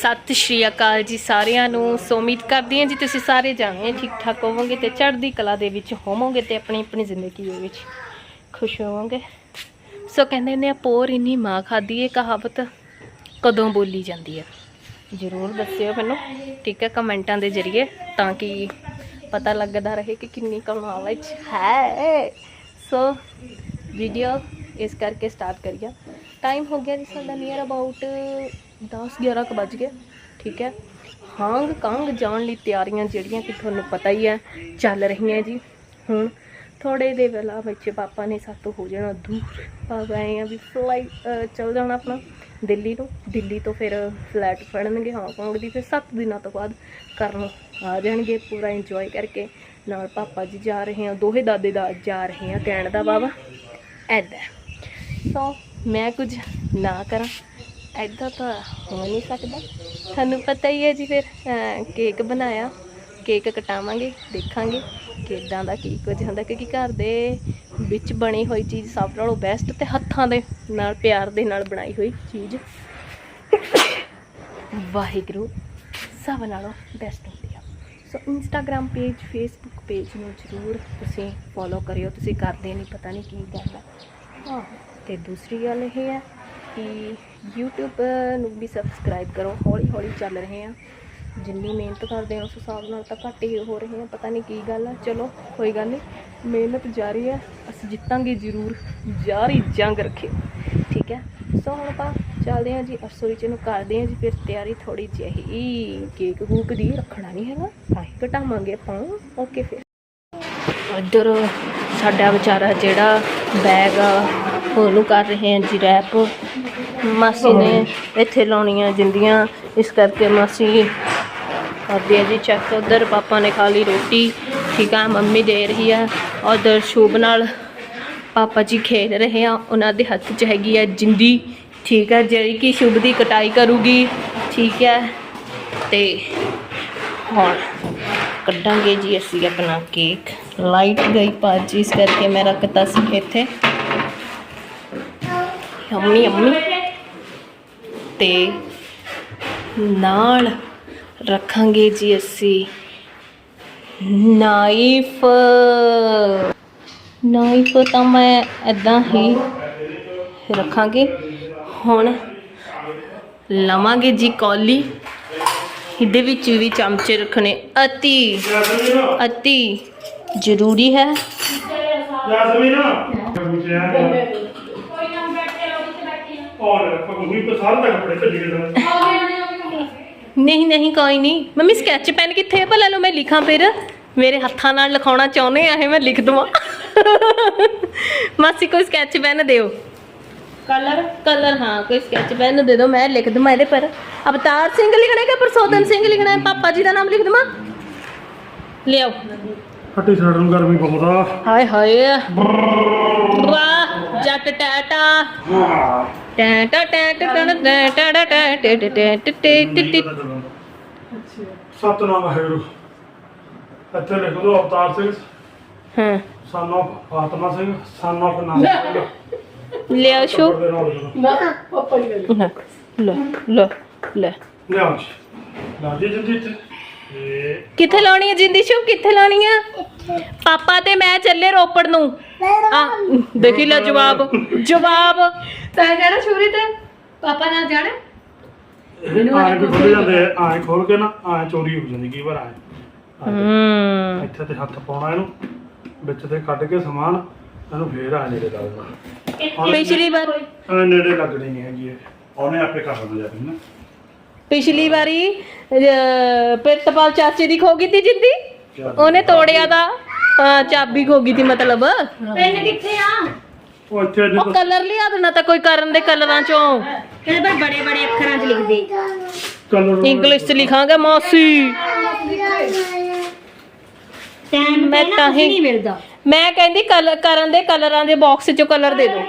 ਸਤਿ ਸ਼੍ਰੀ ਅਕਾਲ ਜੀ ਸਾਰਿਆਂ ਨੂੰ। ਸੋ ਉਮੀਦ ਕਰਦੀ ਹਾਂ ਜੀ ਤੁਸੀਂ ਸਾਰੇ ਜਾਣੇ ਠੀਕ ਠਾਕ ਹੋਵੋਗੇ ਤੇ ਚੜ੍ਹਦੀ ਕਲਾ ਦੇ ਵਿੱਚ ਹੋਵੋਗੇ ਤੇ ਆਪਣੀ ਆਪਣੀ ਜ਼ਿੰਦਗੀ ਦੇ ਵਿੱਚ ਖੁਸ਼ ਹੋਵੋਗੇ। ਸੋ ਕਹਿੰਦੇ ਨੇ ਪੋਰ ਇੰਨੀ ਮਾਂ ਖਾਦੀ ਇਹ ਕਹਾਵਤ ਕਦੋਂ ਬੋਲੀ ਜਾਂਦੀ ਹੈ ਜ਼ਰੂਰ ਦੱਸਿਓ ਮੈਨੂੰ, ਠੀਕ ਹੈ, ਕਮੈਂਟਾਂ ਦੇ ਜ਼ਰੀਏ ਤਾਂ ਕਿ ਪਤਾ ਲੱਗਦਾ ਰਹੇ ਕਿ ਕਿੰਨੀ ਕੁ ਹੈ। ਸੋ ਵੀਡੀਓ ਇਸ ਕਰਕੇ ਸਟਾਰਟ ਕਰੀਆ ਟਾਈਮ ਹੋ ਗਿਆ ਜੀ ਸਾਡਾ ਨੀਅਰ ਅਬਾਊਟ 10 11 ਕੁ ਵੱਜ ਗਿਆ ਠੀਕ ਹੈ। ਹਾਂਗ ਕਾਂਗ ਜਾਣ ਲਈ ਤਿਆਰੀਆਂ ਜਿਹੜੀਆਂ ਕਿ ਤੁਹਾਨੂੰ ਪਤਾ ਹੀ ਹੈ, ਚੱਲ ਰਹੀਆਂ ਜੀ। ਹੁਣ ਥੋੜੇ ਦੇ ਵੇਲਾ ਵਿੱਚ ਪਾਪਾ ਨੇ ਸਾਤੋਂ ਹੋ ਜਾਣਾ ਦੂਰ। ਆ ਗਏ ਆ ਵੀ ਫਲਾਈਟ ਚੱਲ ਜਾਣਾ ਆਪਣਾ ਦਿੱਲੀ ਨੂੰ। ਦਿੱਲੀ ਤੋਂ ਫਿਰ ਫਲੈਟ ਫੜਨਗੇ ਹਾਂਗਕਾਂਗ ਦੀ, ਫਿਰ 7 ਦਿਨਾਂ ਤੋਂ ਬਾਅਦ ਕਰਨ ਆ ਜਾਣਗੇ ਪੂਰਾ ਇੰਜੋਏ ਕਰਕੇ। ਨਾਲ ਪਾਪਾ ਜੀ ਜਾ ਰਹੇ ਆ, ਦੋਹੇ ਦਾਦੇ ਦਾ ਜਾ ਰਹੇ ਆ ਕਹਿਣ ਦਾ ਬਾਬਾ ਐਦਾਂ। ਸੋ ਮੈਂ ਕੁਝ ਨਾ ਕਰਾਂ। ਐਦਾਂ ਤਾਂ ਹੋ ਨਹੀਂ ਸਕਦਾ। ਤੁਹਾਨੂੰ ਪਤਾ ਹੀ ਹੈ ਜੀ ਫਿਰ ਕੇਕ ਬਣਾਇਆ, ਕੇਕ ਕਟਾਵਾਂਗੇ, ਦੇਖਾਂਗੇ ਕਿਦਾਂ ਦਾ, ਕੀ ਕੁਝ ਹੁੰਦਾ, ਕਿਉਂਕਿ ਘਰ ਦੇ ਵਿੱਚ ਬਣੀ ਹੋਈ ਚੀਜ਼ ਸਭ ਨਾਲੋਂ ਬੈਸਟ ਤੇ ਹੱਥਾਂ ਦੇ ਨਾਲ, ਪਿਆਰ ਦੇ ਨਾਲ ਬਣਾਈ ਹੋਈ ਚੀਜ਼। ਵਾਹਿਗੁਰੂ, ਸਭ ਨਾਲੋਂ ਬੈਸਟ ਹੁੰਦੀ ਆ। So Instagram page Facebook page ਨੂੰ ਜ਼ਰੂਰ ਤੁਸੀਂ ਫੋਲੋ ਕਰਿਓ। ਤੁਸੀਂ ਕਰਦੇ ਨਹੀਂ, ਪਤਾ ਨਹੀਂ ਕੀ ਗੱਲ ਹੈ ਹਾਂ ਤੇ ਦੂਸਰੀ ਗੱਲ ਇਹ ਹੈ ਕਿ YouTube ਨੂੰ ਵੀ ਸਬਸਕ੍ਰਾਈਬ ਕਰੋ। ਹੌਲੀ ਹੌਲੀ ਚੱਲ ਰਹੇ ਆ। ਜਿੰਨੀ ਮਿਹਨਤ ਕਰਦੇ ਆ ਉਸ ਹਿਸਾਬ ਨਾਲ ਤਾਂ ਘੱਟ ਹੀ ਹੋ ਰਹੇ ਆ। ਪਤਾ ਨਹੀਂ ਕੀ ਗੱਲ ਆ। ਚਲੋ ਕੋਈ ਗੱਲ ਨਹੀਂ। ਮਿਹਨਤ ਜਾਰੀ ਹੈ ਅਸੀਂ ਜਿੱਤਾਂਗੇ ਜ਼ਰੂਰ। ਜਾਰੀ ਜੰਗ ਰੱਖਿਓ ਠੀਕ ਹੈ ਸੋ ਹੁਣ ਆਪਾਂ ਚੱਲਦੇ ਹਾਂ ਜੀ। ਅਰਸੋਈ ਚ ਨੂੰ ਕਰਦੇ ਹਾਂ ਜੀ। ਫਿਰ ਤਿਆਰੀ ਥੋੜੀ ਜਿਹੀ ਕੇਕ ਕੂਕ ਦੀ ਰੱਖਣਾ ਨਹੀਂ ਹੈਗਾ। ਤਾਂ ਹੀ। ਘਟਾਵਾਂਗੇ ਆਪਾਂ। ਓਕੇ ਫਿਰ। ਇੱਧਰ ਸਾਡਾ ਵਿਚਾਰਾ ਜਿਹੜਾ ਬੈਗ ਆ ਉਹਨੂੰ ਕਰ ਰਹੇ ਹਾਂ ਜੀ ਰੈਪ ਮਾਸੀ ਨੇ ਇੱਥੇ ਲਾਉਣੀਆਂ ਜਿੰਦੀਆਂ। ਇਸ ਕਰਕੇ ਮਾਸੀ ਕਰਦੇ ਆ ਜੀ, ਚੈੱਕ ਉਧਰ ਪਾਪਾ ਨੇ ਖਾ ਲਈ ਰੋਟੀ। ਠੀਕ ਆ, ਮੰਮੀ ਦੇ ਰਹੀ ਆ। ਉਧਰ ਸ਼ੁਭ ਨਾਲ ਪਾਪਾ ਜੀ ਖੇਡ ਰਹੇ ਆ। ਉਹਨਾਂ ਦੇ ਹੱਥ 'ਚ ਹੈਗੀ ਆ ਜਿੰਦੀ। ਠੀਕ ਹੈ ਜਿਹੜੀ ਕਿ ਸ਼ੁਭ ਦੀ ਕਟਾਈ ਕਰੂਗੀ। ਠੀਕ ਹੈ ਤੇ ਹੁਣ ਕੱਢਾਂਗੇ ਜੀ ਅਸੀਂ ਆਪਣਾ ਕੇਕ। ਲਾਈਟ ਗਈ ਭੱਜ, ਇਸ ਕਰਕੇ ਮੈਂ ਰੱਖਤਾ ਸੀ ਇੱਥੇ। ਅੰਮੀ ਅੰਮੀ ਤੇ ਨਾਲ ਰੱਖਾਂਗੇ ਜੀ ਅਸੀਂ ਨਾਈਫ। ਨਾਈਫ ਤਾਂ ਮੈਂ ਇਦਾਂ ਹੀ ਰੱਖਾਂਗੇ। ਹੁਣ ਲਵਾਂਗੇ ਜੀ ਕੌਲੀ। ਇਹਦੇ ਵਿੱਚ ਵੀ ਚਮਚੇ ਰੱਖਣੇ। ਅਤੀ। ਅਤੀ ਜ਼ਰੂਰੀ ਹੈ। ਯਾਸਮੀਨ। ਔਰ ਪਗੂਈ ਤੋਂ ਸਾਰਾ ਦਾ ਕੱਪੜੇ ਭੱਜ ਗਏ ਨਹੀਂ ਨਹੀਂ ਕੋਈ ਨਹੀਂ। ਮੰਮੀ ਸਕੈਚ ਪੈਨ ਕਿੱਥੇ ਹੈ ਭਲਾ ਲੋ ਮੈਂ ਲਿਖਾਂ ਫਿਰ। ਮੇਰੇ ਹੱਥਾਂ ਨਾਲ ਲਿਖਾਉਣਾ ਚਾਹੁੰਦੇ ਆ ਇਹ ਮੈਂ ਲਿਖ ਦਵਾਂ। ਮਾਸੀ ਕੋਈ ਸਕੈਚ ਪੈਨ ਦਿਓ। ਕਲਰ ਕਲਰ ਹਾਂ ਕੋਈ ਸਕੈਚ ਪੈਨ ਦੇ ਦਿਓ ਮੈਂ ਲਿਖ ਦਵਾਂ ਇਹਦੇ ਪਰ। ਅਵਤਾਰ ਸਿੰਘ ਲਿਖਣਾ ਹੈ ਕਿ ਪ੍ਰਸੋਦਨ ਸਿੰਘ ਲਿਖਣਾ? ਹੈ ਪਾਪਾ ਜੀ ਦਾ ਨਾਮ ਲਿਖ ਦਵਾਂ? ਲਿਆਓ। ਫੱਟੀ ਸਾਈਡ ਨੂੰ ਗਰਮੀ ਬਹੁਤ ਆ। ਹਾਏ ਹਾਏ। ਵਾਹ। ਜੱਟ ਟਾਟਾ ਟਾਟਾ ਟਾਟਾ ਟਾਟਾ ਟਾਟਾ ਟਾਟਾ ਸਤਨਾਮ ਵਾਹਿਗੁਰੂ ਇੱਥੇ ਲਿਖ ਲਓ ਅਵਤਾਰ ਸਿੰਘ ਹਾਂ ਸਾਨੂੰ ਆਤਮਾ ਸਿੰਘ ਸਾਨੂੰ ਲਿਆ ਸ਼ੋ ਨਾ ਪਾਪਾ ਹੀ ਲੈ ਲਓ ਲੈ ਲਓ ਲੈ ਲਿਆ ਜੀ ਜੀ ਜੀ ਕਿੱਥੇ ਲਾਉਣੀ ਹੈ ਜਿੰਦੀ ਸ਼ੁਭ ਕਿੱਥੇ ਲਾਉਣੀ ਹੈ ਪਾਪਾ ਤੇ ਮੈਂ ਚੱਲੇ ਰੋਪੜ ਨੂੰ। ਆ ਦੇਖੀ ਲੈ ਜਵਾਬ। ਜਵਾਬ। ਤਾਂ ਕਹਿਣਾ ਛੁਰੀ ਤੇ? ਪਾਪਾ ਨਾਲ ਜਾਣਾ? ਆਏ ਵੀ ਖੁੱਲ ਜਾਂਦੇ ਆ ਆਏ ਖੋਲ ਕੇ ਨਾ ਆਏ ਚੋਰੀ ਹੋ ਜਾਂਦੀ ਕਈ ਵਾਰ ਆਏ। ਹੂੰ। ਇੱਥੇ ਤੇ ਹੱਥ ਪਾਉਣਾ ਇਹਨੂੰ ਵਿੱਚ ਤੇ ਕੱਢ ਕੇ ਸਮਾਨ ਇਹਨੂੰ ਫੇਰ ਆ ਨੇੜੇ ਪਿਛਲੀ ਵਾਰ ਲੱਗਣੀ ਨਹੀਂ ਹੈਗੀ ਇਹ। ਉਹਨੇ ਆਪੇ ਕਰ ਲੈਣਾ ਜਾ ਨਾ। ਪਿਛਲੀ ਵਾਰੀ ਪ੍ਰਿਤਪਾਲ ਚਾਚੇ ਦੀ ਖੋ ਗਈ ਤੀ ਜਿੰਦੀ? ਉਹਨੇ ਤੋੜਿਆ ਦਾ ਚਾਬੀ ਖੋ ਗਈ ਤੀ ਮਤਲਬ। ਪੈਨ ਕਿੱਥੇ ਆ? ਉਹ ਇੱਥੇ ਉਹ ਜਦੋਂ ਕਲਰ ਲਿਆ ਦੇਣਾ ਤਾਂ ਕੋਈ ਕਰਨ ਦੇ ਕਲਰਾਂ ਚੋਂ। ਕਹਿੰਦੇ ਪਰ ਬੜੇ ਬੜੇ ਅੱਖਰਾਂ 'ਚ ਲਿਖ ਦੇ ਕਲਰ ਇੰਗਲਿਸ਼ ਚ ਲਿਖਾਂਗੇ ਮੌਸੀ। ਟਾਈਮ ਮੈਂ ਤਾਂ ਹੀ- ਨਹੀਂ ਮਿਲਦਾ। ਮੈਂ ਕਹਿੰਦੀ ਕਲਰ ਕਰਨ ਦੇ ਕਲਰਾਂ ਦੇ ਬਾਕਸ ਚੋਂ ਕਲਰ ਦੇ ਦਿਓ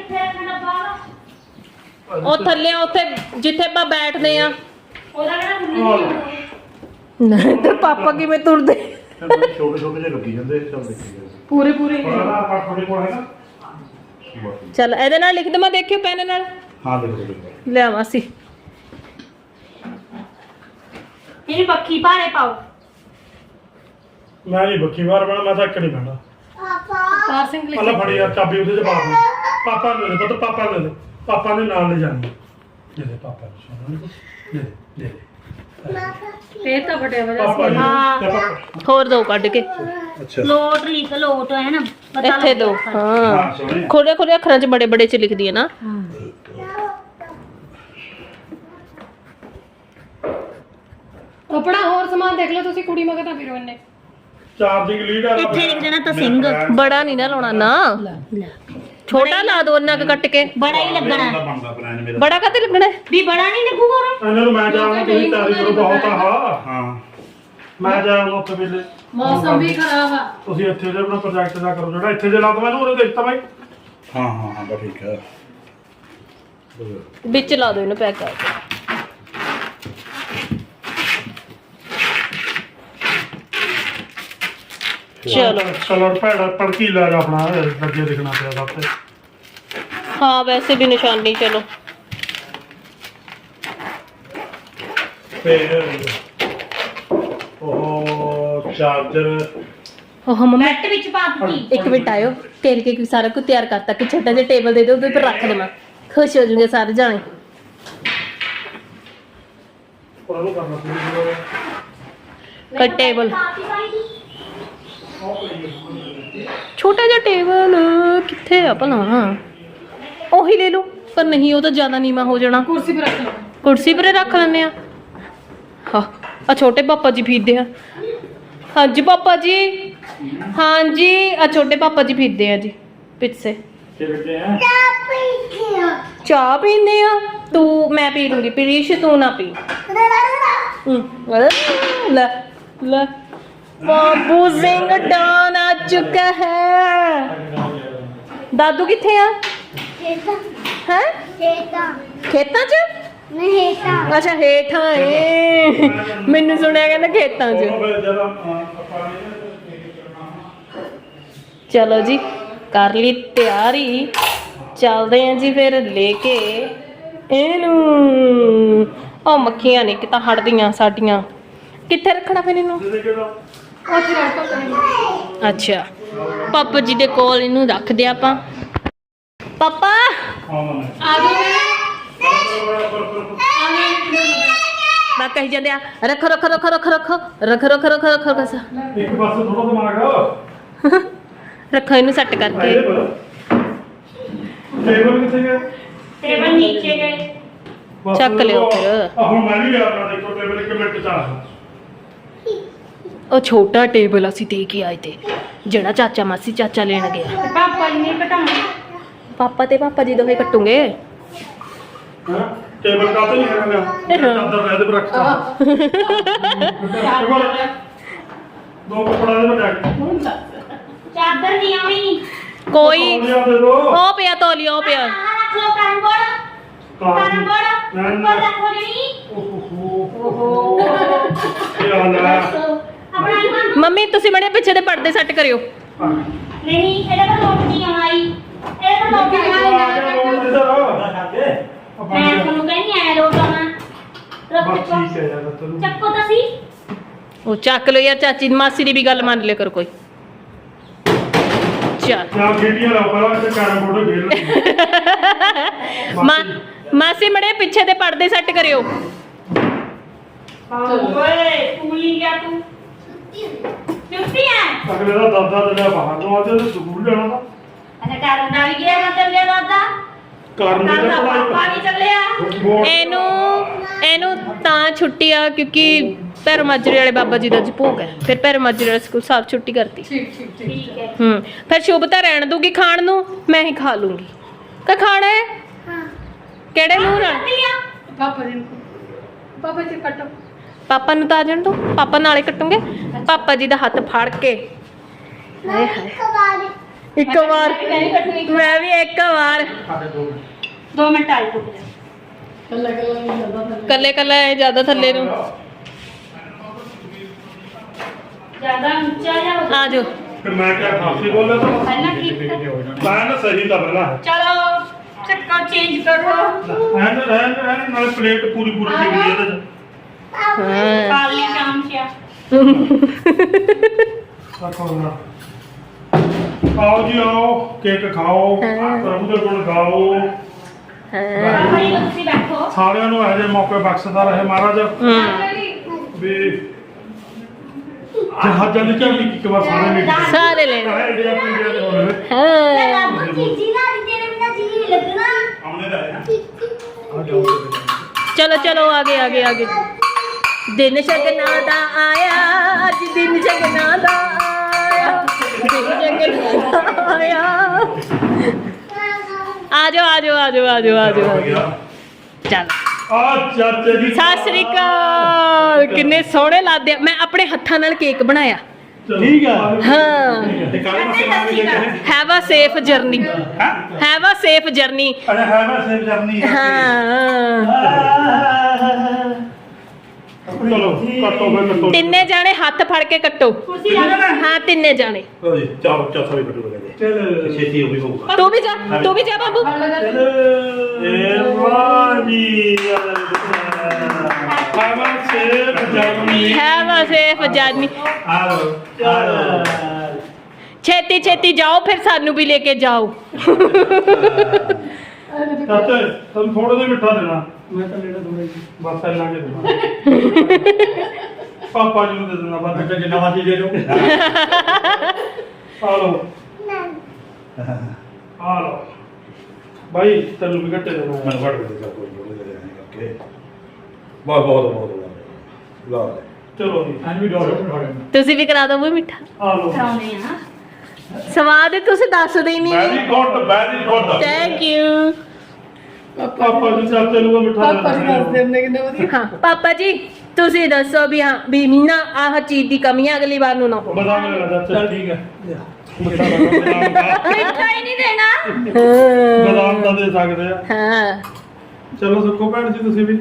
ਉਹ ਥੱਲੇ ਉੱਥੇ ਜਿੱਥੇ ਆਪਾਂ ਬੈਠਦੇ ਆ। ਨਹੀਂ ਤੇ ਪਾਪਾ ਕਿਵੇਂ ਤੁਰਦੇ? ਛੋਟੇ ਛੋਟੇ ਜਿਹੇ ਲੱਗੀ ਜਾਂਦੇ ਚੱਲ ਦੇਖੀ ਜਾਂਦੇ। ਪੂਰੇ ਪੂਰੇ ਹਾਂ ਆਪਾਂ ਤੁਹਾਡੇ ਕੋਲ ਹੈਗਾ? ਚੱਲ ਇਹਦੇ ਨਾਲ ਲਿਖ ਦਵਾਂ ਦੇਖਿਓ ਪੈਨ ਨਾਲ। ਹਾਂ ਦੇਖੋ ਦੇਖੋ ਲਿਆਵਾਂ ਸੀ ਇਹਨੂੰ ਪੱਖੀ ਭਾਰੇ ਪਾਓ। ਮੈਂ ਨਹੀਂ ਬੱਕੀ ਵਾਰ ਬਣਾ ਮੈਂ ਤਾਂ ਇੱਕ ਨਹੀਂ ਬਣਾ ਪਾਰ ਸਿੰਘ ਪਹਿਲਾਂ ਫੜੀ ਯਾਰ ਚਾਬੀ ਉਹਦੇ ਚ ਪਾ ਦੇ ਪਾਪਾ ਨੂੰ ਦੇ ਪੁੱਤ ਪਾਪਾ ਨੂੰ ਦੇ ਪਾਪਾ ਨੇ ਨਾਲ ਲੈ ਜਾਣੀ। ਦੇ ਦੇ ਪਾਪਾ ਨੂੰ ਸੋਨਾ ਨੂੰ ਦੇ ਦੇ। ਦੇ ਦੇ ਫੇਰ ਤਾਂ ਫਟਿਆ ਵਜਾ ਪਾਪਾ ਜੀ ਹਾਂ। ਤੇ ਪਾਪਾ ਹੋਰ ਦੋ ਕੱਢ ਕੇ। ਅੱਛਾ। ਲੋਟ ਲਿਖ ਲੋਟ ਹੈ ਨਾ? ਪਤਾ ਇੱਥੇ ਦੋ। ਹਾਂ। ਹਾਂ ਸੋਹਣੇ ਖੋਲੇ ਖੋਲੇ ਅੱਖਰਾਂ 'ਚ ਬੜੇ ਬੜੇ 'ਚ ਲਿਖਦੀ ਹੈ ਨਾ। ਆਪਣਾ ਹੋਰ ਸਮਾਨ ਦੇਖ ਲਓ ਤੁਸੀਂ ਕੁੜੀ ਮਗਰ ਤਾਂ ਫਿਰ ਉਹਨੇ ਚਾਰਜਿੰਗ ਲੀਡ ਆ। ਇੱਥੇ ਲਿਖ ਦੇਣਾ ਤਾਂ ਸਿੰਘ। ਬੜਾ ਨਹੀਂ ਨਾ ਲਾਉਣਾ ਨਾ। ਲੈ। ਛੋਟਾ ਲਾ ਦੋ ਉਹਨਾਂ ਕੁ ਕੱਟ ਕੇ। ਬੜਾ ਹੀ ਲੱਗਣਾ। ਬਣਦਾ ਪਲਾਨ ਮੇਰਾ। ਬੜਾ ਕਾਤੇ ਲੱਗਣਾ? ਹੈ? ਵੀ ਬੜਾ ਨਹੀਂ ਲੱਗੂਗਾ ਉਰੇ? ਇਹਨਾਂ ਨੂੰ ਮੈਂ ਜਾਣਾ ਤੁਸੀਂ ਤਿਆਰੀ ਕਰੋ ਬਹੁਤ ਆ ਹਾਂ। ਹਾਂ। ਮੈਂ ਜਾਣਾ ਉੱਥੇ ਵੇਲੇ ਮੌਸਮ ਵੀ ਖਰਾਬ ਆ। ਤੁਸੀਂ ਇੱਥੇ ਜੇ ਆਪਣਾ ਪ੍ਰੋਜੈਕਟ ਦਾ ਕਰੋ ਜਿਹੜਾ ਇੱਥੇ ਜੇ ਲਾ ਦਵਾਂ ਉਹਨੇ ਦੇਖਤਾ ਬਾਈ। ਹਾਂ ਹਾਂ ਹਾਂ ਬਸ ਠੀਕ ਹੈ। ਵਿੱਚ ਲਾ ਦੋ ਇਹਨੂੰ ਪੈਕ ਕਰਕੇ। ਚਲੋ। ਕਲਰ ਭੈੜਾ ਪੜਕੀ ਲੈ ਜਾ ਆਪਣਾ ਅੱਗੇ ਦਿਖਣਾ ਪਿਆ ਸਭ ਤੇ। ਹਾਂ ਵੈਸੇ ਵੀ ਨਿਸ਼ਾਨੀ ਚਲੋ। ਫਿਰ ਉਹ ਚਾਰਜਰ ਉਹ ਮੰਮਾ। ਬੈੱਟ ਵਿੱਚ ਪਾ ਦਿੱਤੀ। ਇੱਕ ਮਿੰਟ ਆਇਓ। ਤੇਲ ਕੇ ਵੀ ਸਾਰਾ ਕੁਝ ਤਿਆਰ ਕਰਤਾ ਕਿ ਛੋਟਾ ਜਿਹਾ ਟੇਬਲ ਦੇ ਦਿਓ ਉਹਦੇ ਉੱਪਰ ਰੱਖ ਦੇਣਾ ਖੁਸ਼ ਹੋ ਜਾਣਗੇ ਸਾਰੇ ਜਾਣੇ। ਉਹਨੂੰ ਕਰਨਾ ਪਊਗਾ ਕਾ ਟੇਬਲ। ਛੋਟਾ ਜਿਹਾ ਟੇਬਲ ਕਿੱਥੇ ਆ ਭਲਾ? ਉਹੀ ਲੈ ਲਓ ਪਰ ਨਹੀਂ ਉਹ ਤਾਂ ਜ਼ਿਆਦਾ ਨੀਵਾ ਹੋ ਜਾਣਾ। ਕੁਰਸੀ 'ਤੇ ਰੱਖ ਲਓ ਕੁਰਸੀ ਪਰੇ ਰੱਖ ਲੈਂਦੇ ਆ। ਹਾਂ ਆ ਛੋਟੇ ਪਾਪਾ ਜੀ ਫਿਰਦੇ ਆ। ਹਾਂਜੀ ਪਾਪਾ ਜੀ। ਹਾਂਜੀ ਆ ਛੋਟੇ ਪਾਪਾ ਜੀ ਫਿਰਦੇ ਆ ਜੀ ਪਿੱਛੇ। ਚਾਹ ਪੀਂਦੇ ਆ। ਤੂੰ ਮੈਂ ਪੀ ਲੂੰਗੀ ਪ੍ਰੀਸ਼ ਤੂੰ ਨਾ ਪੀ। ਲੈ ਲੈ। ਬਾਬੂ ਸਿੰਘ ਡਾਨ ਆ ਚੁੱਕਾ ਹੈ। ਦਾਦੂ ਕਿੱਥੇ ਆ? ਹੈ? ਖੇਤਾਂ। 'ਚ? ਅੱਛਾ ਹੇਠਾਂ ਏ। ਮੈਨੂੰ ਸੁਣਿਆ ਕਹਿੰਦਾ ਖੇਤਾਂ 'ਚ। ਚਲੋ ਜੀ ਕਰ ਲਈ ਤਿਆਰੀ। ਚੱਲਦੇ ਆਂ ਜੀ ਫਿਰ ਲੈ ਕੇ ਇਹਨੂੰ। ਉਹ ਮੱਖੀਆਂ ਨਹੀਂ ਕਿਤਾ ਹਟਦੀਆਂ ਸਾਡੀਆਂ। ਕਿੱਥੇ ਰੱਖਣਾ ਫਿਰ ਇਹਨੂੰ? ਉੱਥੇ। ਅੱਛਾ ਪਾਪਾ ਜੀ ਦੇ ਕੋਲ ਇਹਨੂੰ ਰੱਖਦੇ ਆਪਾਂ ਪਾਪਾ ਆ ਜਾਓ ਮੈਂ ਕਹੀ ਜਾਂਦੇ ਆ ਰੱਖੋ ਰੱਖੋ ਰੱਖੋ ਰੱਖੋ ਰੱਖੋ ਰੱਖੋ ਰੱਖੋ ਰੱਖੋ ਰੱਖੋ ਰੱਖੋ ਇੱਕ ਪਾਸੇ ਥੋੜਾ ਦਿਮਾਗ ਰੱਖੋ ਇਹਨੂੰ ਸੈੱਟ ਕਰਕੇ ਟੇਬਲ ਕਿੱਥੇ ਗਿਆ ਟੇਬਲ ਨੀਚੇ ਗਏ ਚੱਕ ਲਿਓ ਫਿਰ। ਆ ਹੁਣ ਮੈਂ ਵੀ ਯਾਰ ਦੇਖੋ ਟੇਬਲ ਇੱਕ ਮਿੰਟ ਚ ਆ ਉਹ ਛੋਟਾ ਟੇਬਲ ਅਸੀਂ ਦੇ ਕੇ ਆਏ ਤੇ ਜਿਹੜਾ ਚਾਚਾ ਮਾਸੀ ਚਾਚਾ ਲੈਣ ਗਿਆ। ਪਾਪਾ ਜੀ ਨੇ ਘਟਾਉਣਾ। ਪਾਪਾ ਤੇ ਪਾਪਾ ਜੀ ਦੋਵੇਂ ਕੱਟੂਗੇ? ਹਾਂ ਟੇਬਲ ਕਾਤੇ ਨਹੀਂ ਹੈਗਾ ਮੈਂ ਚਾਦਰ ਲੈ ਦੇ ਪਰ ਰੱਖਤਾ। ਦੋ ਕੱਪੜਾ ਦੇ ਮੈਂ ਚਾਦਰ ਨਹੀਂ। ਆਉਣੀ ਕੋਈ ਤੌਲੀਆ ਦੇ ਦੋ। ਉਹ ਪਿਆ ਤੋਲੀਆ ਉਹ ਪਿਆ। ਆਹ ਰੱਖ ਲਓ ਕਰਨਗੋੜ ਕਰਨਗੋੜ ਕਰਨਗੋੜ ਰੱਖੋ ਜਿਹੜੀ। ਓਹੋ। ਇਹ ਹਾਲ ਹੈ ਆਪਣਾ ਇਮਾਨ ਮੰਮੀ ਤੁਸੀਂ ਬੜੇ ਪਿੱਛੇ ਦੇ ਪਰਦੇ ਸੈੱਟ ਕਰਿਓ। ਨਹੀਂ ਇਹਦਾ ਤਾਂ ਲੋਟ ਨਹੀਂ ਆਈ। ਇਹਦਾ ਤਾਂ ਲੋਟ ਨਹੀਂ ਆਈ ਮੈਂ ਤੁਹਾਨੂੰ ਕਹਿੰਦੀ ਆਇਆ ਲੋਟ ਆਉਣਾ। ਰੱਖ ਚੱਕੋ। ਤਾਂ। ਸੀ। ਉਹ ਚੱਕ ਲਓ ਯਾਰ ਚਾਚੀ ਮਾਸੀ ਦੀ ਵੀ ਗੱਲ ਮੰਨ ਲਿਆ ਕਰੋ ਕੋਈ। ਚੱਲ। ਜਾਂ ਖੇਡੀਆਂ ਲਾਓ ਪਹਿਲਾਂ ਤੇ ਕੈਰਮ ਬੋਰਡ ਖੇਡ ਲਓ ਮਾਸੀ ਮੜੇ ਪਿੱਛੇ ਦੇ ਪਰਦੇ ਸੈੱਟ ਕਰਿਓ। ਓਏ ਸਕੂਲ ਗਿਆ ਤੂੰ? ਛੁੱਟੀ ਆ ਅਗਲੇ ਦਾ ਦਾਦਾ ਤੇ ਲਿਆ ਬਾਹਰ ਨੂੰ ਅੱਜ ਤੇ ਸਕੂਲ ਜਾਣਾ ਤਾਂ ਅੱਛਾ ਕਰਨ ਦਾ ਵੀ ਗਿਆ ਮਤਲਬ ਲਿਆ ਦਾਦਾ? ਕਰਨ ਦੀ ਕਰਨ ਦਾ ਤਾਂ ਪਾਪਾ ਪੜਾਈ ਵੀ ਚੱਲਿਆ? ਬੋਰਡ ਇਹਨੂੰ ਇਹਨੂੰ ਤਾਂ ਛੁੱਟੀ ਆ ਕਿਉਂਕਿ ਭੈਰੋ ਮਾਜਰੇ ਵਾਲੇ ਬਾਬਾ ਜੀ ਦਾ ਅੱਜ ਭੋਗ ਹੈ। ਫਿਰ ਭੈਰੋ ਮਾਜਰੇ ਵਾਲੇ ਸਕੂਲ ਸਾਹਿਬ ਛੁੱਟੀ ਕਰਤੀ। ਠੀਕ ਠੀਕ ਠੀਕ ਠੀਕ ਹੈ। ਹੂੰ ਫਿਰ ਸ਼ੁਭਤਾ ਰਹਿਣ ਦੂਗੀ ਖਾਣ ਨੂੰ ਮੈਂ ਹੀ ਖਾ ਲੂੰਗੀ। ਕਾ ਖਾਣਾ ਹੈ? ਕਿਹੜੇ ਮੂੰਹ ਨਾਲ? ਛੁੱਟੀ ਆ ਪਾਪਾ ਜੀ ਨੂੰ। ਪਾਪਾ ਜੀ ਕੱਟੋ। ਪਾਪਾ ਨੂੰ ਤਾਂ ਆ ਜਾਣ ਦੋ ਪਾਪਾ ਨਾਲੇ ਕੱਟੂਗੇ। ਪਾਪਾ ਜੀ ਦਾ ਹੱਥ ਫੜ ਕੇ। ਹਾਏ ਹਾਏ ਇੱਕ ਵਾਰ। ਮੈਂ ਵੀ ਇੱਕ ਵਾਰ। ਦੋ ਮਿੰਟ ਆਈ ਜਾ ਕੱਲਾ ਕੱਲਾ ਨਹੀਂ ਚੱਲਦਾ ਥੱਲੇ ਕੱਲੇ ਕੱਲੇ ਐ ਜ਼ਿਆਦਾ ਥੱਲੇ ਨੂੰ। ਜ਼ਿਆਦਾ ਉੱਚਾ ਜਾ ਹੋ ਆ ਜਾਓ। ਫਿਰ ਮੈਂ ਕਿਹਾ ਖਾਸੀ ਬੋਲਿਆ ਤਾਂ। ਪਹਿਲਾਂ ਠੀਕ ਮੈਂ ਨਾ ਸਹੀ ਤਾਂ ਪਹਿਲਾਂ ਚਲੋ ਚੱਕਾ ਚੇਂਜ ਕਰੋ। ਐਨ ਐਨ ਨਾਲ ਪਲੇਟ ਪੂਰੀ ਪੂਰੀ ਟਿਕ ਗਈ ਇਹਦੇ ਚ ਹਾਂ। ਖਾ ਲਿਆ ਗਿਆ ਰੱਖੋ ਨਾ ਆਓ ਜੀ ਆਓ ਕੇਕ ਖਾਓ ਪ੍ਰਭੂ ਦੇ ਗੁਣ ਗਾਓ ਹਾਂ। ਪਾਪਾ ਜੀ ਤੁਸੀਂ ਬੈਠੋ ਸਾਰਿਆਂ ਨੂੰ ਇਹੋ ਜਿਹੇ ਮੌਕੇ ਬਖਸ਼ਦਾ ਰਹੇ ਮਹਾਰਾਜ ਹਮ, ਵੀ ਜਹਾਜ਼ਾਂ ਦੀ ਝਾੜੀ ਇੱਕ ਵਾਰ ਸਾਰੇ ਮਿਲ ਗਏ। ਸਾਰੇ ਲੈਣ ਚਾਹੇ ਇੰਡੀਆ ਤੋਂ ਇੰਡੀਆ ਦੇ ਹੋਵੇ ਹਾਂ ਬਾਬੂ ਚੀਚੀ ਨਾ ਤੇਰੇ ਬਿਨਾ ਜੀ ਨਹੀਂ ਲੱਗਣਾ ਆਉਣੇ ਦਾ ਹੈ ਚਲੋ ਚਲੋ ਆਗੇ ਆਗੇ ਆਗੇ ਦਿਨ ਸ਼ਗਨਾ ਦਾ ਆਇਆ ਅੱਜ ਦਿਨ ਸ਼ਗਨਾ ਦਾ ਆਇਆ। ਦਿਨ ਸ਼ਗਨਾ ਦਾ ਆਇਆ। ਆ ਜਾਓ ਆ ਜਾਓ ਆ ਜਾਓ ਆ ਜਾਓ ਆ ਜਾਓ ਚੱਲ। ਆ ਚਾਚੇ ਦੀ ਸਤਿ ਸ੍ਰੀ ਅਕਾਲ। ਕਿੰਨੇ ਸੋਹਣੇ ਲੱਗਦੇ ਆ। ਮੈਂ ਆਪਣੇ ਹੱਥਾਂ ਨਾਲ ਕੇਕ ਬਣਾਇਆ। ਠੀਕ ਆ। ਹਾਂ। ਤੇ ਕਾਲੇ ਮਸੇ ਨਾਲ ਵੀ ਦੇਖੇ ਨੇ ਹੈਵ ਅ ਸੇਫ ਜਰਨੀ ਹਾਂ? ਹੈਵ ਅ ਸੇਫ ਜਰਨੀ ਅਰੇ ਹੈ ਮੈਂ ਸੇਵ ਕਰਨੀ ਹਾਂ। ਚਲੋ ਕੱਟੋ ਫੇ ਕੱਟੋ ਤਿੰਨੇ ਜਾਣੇ ਹੱਥ ਫੜ ਕੇ ਕੱਟੋ। ਕੁਰਸੀ ਹਾਂ ਤਿੰਨੇ ਜਾਣੇ। ਲੋ ਜੀ ਚਾਰ ਚੌਥਾ ਵੀ ਕੱਟੂ ਲਗੇ ਚਲ। ਛੇਤੀ ਉਹ ਵੀ ਹੋਊਗਾ। ਤੂੰ ਵੀ ਜਾ ਤੂੰ ਵੀ ਜਾ ਬਾਬੂ। ਏ ਵਾਜੀ ਹੈਵ ਸੇਫ ਚਲ ਛੇਤੀ ਛੇਤੀ ਜਾਓ ਫਿਰ ਸਾਨੂੰ ਵੀ ਲੈ ਕੇ ਜਾਓ। ਚਾਚਾ ਤੁਹਾਨੂੰ ਥੋੜਾ ਜਿਹਾ ਮਿੱਠਾ ਦੇਣਾ। ਮੈਂ ਤਾਂ ਲੈਣਾ ਥੋੜਾ ਜਿਹਾ ਬਸ ਇੰਨਾ ਕੇ ਦੇਣਾ ਪਾਪਾ ਜੀ ਨੂੰ ਦੇ ਦੇਣਾ ਬਸ ਬੇਟਾ ਜਿੰਨਾ ਵਾਦੀ ਦੇ ਦਿਓ। ਆ ਲਓ। ਆ ਲਓ। ਭਾਈ ਤੈਨੂੰ ਵੀ ਘੱਟੇ ਦੇਣਾ ਮੈਂ ਵੜ ਕੇ ਕਰ ਕੋਈ ਬੋਲੇ ਦੇ ਰਹੇ ਕਰਕੇ। ਬਹੁਤ ਬਹੁਤ ਬਹੁਤ ਲਾ ਚਲੋ ਜੀ। ਅਨ ਵੀ ਡੋਰ ਤੁਸੀਂ ਵੀ ਕਰਾ ਦਿਓ ਵੀ ਮਿੱਠਾ। ਆ ਲਓ। ਕਰਾਉਣੇ ਆ। ਸਵਾਦ ਤੁਸੀਂ ਦੱਸਦੇ ਹੀ ਨਹੀਂ। Very good very good. Thank you ਪਾਪਾ ਜੀ ਚਾਚੇ ਨੂੰ ਤਾਂ ਮਿੱਠਾ ਪਾਪਾ ਜੀ ਦੱਸ ਦਿੰਦੇ ਕਿੰਨੇ ਵਧੀਆ। ਹਾਂ ਪਾਪਾ ਜੀ ਤੁਸੀਂ ਦੱਸੋ ਵੀ ਹਾਂ ਵੀ ਮੀਨਾ ਆਹ ਚੀਜ਼ ਦੀ ਕਮੀ ਆ, ਅਗਲੀ ਵਾਰ ਨੂੰ ਨਾ ਹੋਵੇ। ਬਦਾਮ ਲੈ ਲੈ ਚਾਚਾ ਠੀਕ ਹੈ। ਮਿੱਠਾ ਬਦਾਮ ਦਾ ਮਿੱਠਾ ਹੀ ਨਹੀਂ ਦੇਣਾ। ਹਾਂ। ਬਦਾਮ ਦਾ ਦੇ ਸਕਦੇ ਆ। ਹਾਂ। ਚਲੋ ਸੁੱਖੋ ਭੈਣ ਜੀ ਤੁਸੀਂ ਵੀ।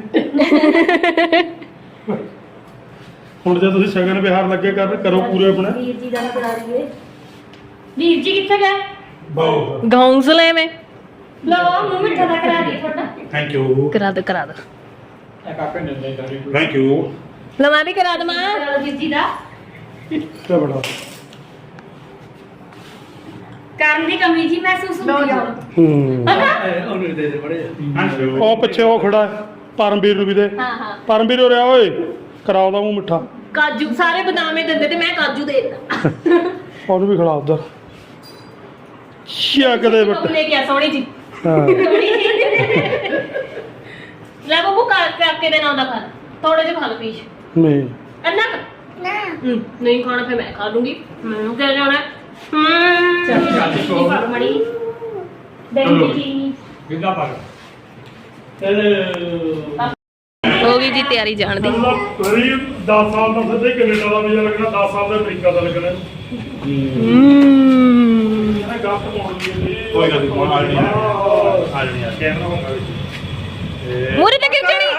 ਹੁਣ ਜੇ ਤੁਸੀਂ ਸ਼ਗਨ ਵਿਹਾਰ ਲੱਗੇ ਕਰਨ ਕਰੋ ਪੂਰੇ ਆਪਣੇ। ਵੀਰ ਜੀ ਦਾ ਕਰਾ ਦਈਏ ਵੀਰ ਜੀ ਕਿੱਥੇ ਗਏ? ਬਹੁਤ ਗੌਂਸਲੇ में ਲਓ ਮੂੰਹ ਮਿੱਠਾ ਦਾ ਕਰਾ ਦੇ ਤੁਹਾਡਾ। ਥੈਂਕ ਯੂ ਕਰਾ ਦੋ ਕਰਾ ਦੋ ਥੈਂਕ ਯੂ ਲਵਾ ਵੀ ਕਰਾ ਦਮਾ ਕਰਾ ਦਿਓ ਵੀਰ ਜੀ ਦਾ। ਤੇ ਬੜਾ ਕਰਨ ਦੀ ਕਮੀ ਜੀ ਮਹਿਸੂਸ ਹੁੰਦੀ ਆ ਹੂੰ। ਥੈਂਕ ਯੂ ਉਹ ਪਿੱਛੇ ਉਹ ਖੜਾ ਹੈ, ਪਰਮਵੀਰ ਨੂੰ ਵੀ ਦੇ। ਹਾਂ ਹਾਂ। ਪਰਮਵੀਰ ਹੋ ਰਿਹਾ ਓਏ ਕਰਾਓ ਦਾ ਮੂੰਹ ਮਿੱਠਾ। ਕਾਜੂ ਸਾਰੇ ਬਦਾਮੇ ਦਿੰਦੇ ਤੇ ਮੈਂ ਕਾਜੂ ਦੇ ਦਿੱਤਾ ਉਹਨੂੰ ਵੀ ਖਿਲਾ ਉਧਰ। ਸ਼ਿਆ ਕਦੇ ਬੱਟ ਲੈ ਕੇ ਆ ਸੋਹਣੀ ਜੀ। ਲੈ ਬੱਬੂ ਕਰ ਕਰਕੇ ਦੇ ਨਾਲ ਦਾ ਖਾ ਥੋੜੇ ਜਿਹਾ ਖਾ ਲਓ ਪੀਸ। ਨਹੀਂ। ਅੰਨਾ ਨਾ। ਨਹੀਂ ਖਾਣਾ ਫਿਰ ਮੈਂ ਖਾ ਲੂੰਗੀ। ਮੈਨੂੰ ਕਿਹ ਜਾਣਾ? ਹੂੰ। ਚੱਲ ਚੱਲ। ਮੜੀ? ਦਹੀਂ ਦੀ ਚੀਨੀ ਹੋ ਗਈ ਜੀ ਤਿਆਰੀ ਜਾਣ ਦੀ ਗਰੀਬ 10 ਸਾਲ ਦਾ ਸਿੱਧੇ ਕੈਨੇਡਾ ਦਾ ਵੀਜ਼ਾ ਲੱਗਣਾ 10 ਸਾਲ ਦਾ ਅਮਰੀਕਾ ਦਾ ਲੱਗਣਾ। ਹੂੰ। ਗੱਪ ਪਾਉਣ ਦੀ ਕੋਈ ਗੱਲ ਨਹੀਂ ਆ ਨਹੀਂ ਆ ਨਹੀਂ ਕੈਮਰਾ ਹੋਗਾ ਵਿੱਚ। ਮੂਰੇ ਤੇ ਖਿੱਚਣੀ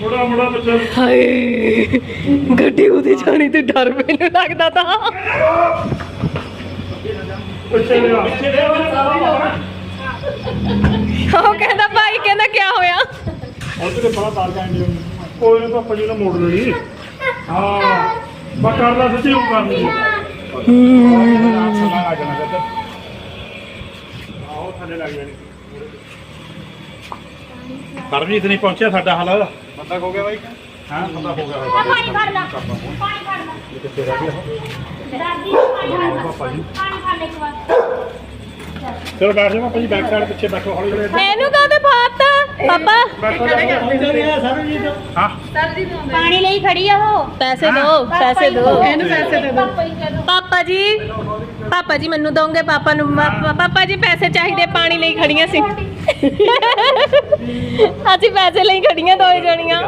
ਮੁੜਾ ਮੁੜਾ ਬੱਚਾ ਹਾਏ ਗੱਡੀ ਉਹਦੇ ਜਾਣੀ ਤੇ ਡਰ ਮੈਨੂੰ ਲੱਗਦਾ ਤਾਂ। ਪਿੱਛੇ ਲਿਆ। ਉਹ ਕਹਿੰਦਾ ਭਾਈ ਕਹਿੰਦਾ ਕੀ ਹੋਇਆ? ਉਧਰੇ ਬੜਾ ਤਾਰ ਜਾਂਦੀ ਕੋਈ ਨਹੀਂ ਪਾਪਾ ਜੀ ਨੇ ਮੋੜ ਲੈਣੀ। ਹਾਂ। ਬਾ ਕਰ ਲਾ ਸੱਚੀ ਉਹ ਕਰ। ਲਈ ਆ ਜਾਣਾ ਕਰਦਾ ਆਹੋ ਥੱਲੇ ਲੱਗ ਜਾਣੀ ਪਰਮਜੀਤ ਨਹੀਂ ਪਹੁੰਚਿਆ ਸਾਡਾ ਹਾਲ। ਬੰਦਾ ਹੋ ਗਿਆ ਬਾਈ। ਹਾਂ ਬੰਦਾ ਹੋ ਗਿਆ ਪਾਣੀ ਫੜ ਲਾ ਪਾਣੀ ਫੜ ਲਾ। ਗਿਆ? ਦਾਦੀ ਪਾਣੀ ਫੜ ਲਾ ਪਾਣੀ ਫੜ ਲੈ ਇੱਕ ਵਾਰ। ਚਲੋ ਬੈਠ ਜੀ ਬੈਕ ਸਾਈਡ ਪਿੱਛੇ ਬੈਠੋ ਹੌਲੀ ਹੌਲੀ। ਇਹਨੂੰ ਕਾਹਦੇ ਪਾਤਾ ਪਾਪਾ। ਹਾਂ। ਪਾਣੀ ਲਈ ਖੜੀ ਆ ਉਹ। ਪੈਸੇ ਦੋ ਪੈਸੇ ਦੋ। ਇਹਨੂੰ ਪੈਸੇ ਦੇ ਦਿਓ ਪਾਪਾ ਜੀ। ਪਾਪਾ ਜੀ ਮੈਨੂੰ ਦੋਗੇ ਪਾਪਾ ਨੂੰ। ਪਾ- ਪਾਪਾ ਜੀ ਪੈਸੇ ਚਾਹੀਦੇ ਪਾਣੀ ਲਈ ਖੜੀਆਂ ਸੀ। ਅਸੀਂ ਪੈਸੇ ਲਈ ਖੜੀਆਂ ਦੋਏ ਜਣੀਆਂ।